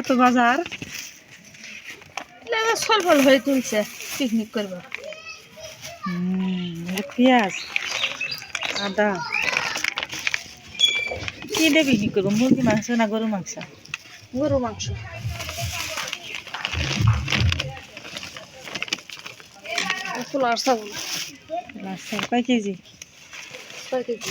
এত বাজার? ফল ফল হয়ে তুলছে পিকনিক করব। পেঁয়াজ আদা। কি দিয়ে পিকনিক করব? মুরগি মাংস না গরু মাংস? গরু মাংস। ফুলার চাউল কয় কেজি? ছয় কেজি।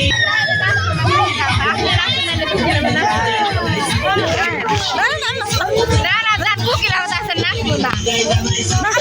না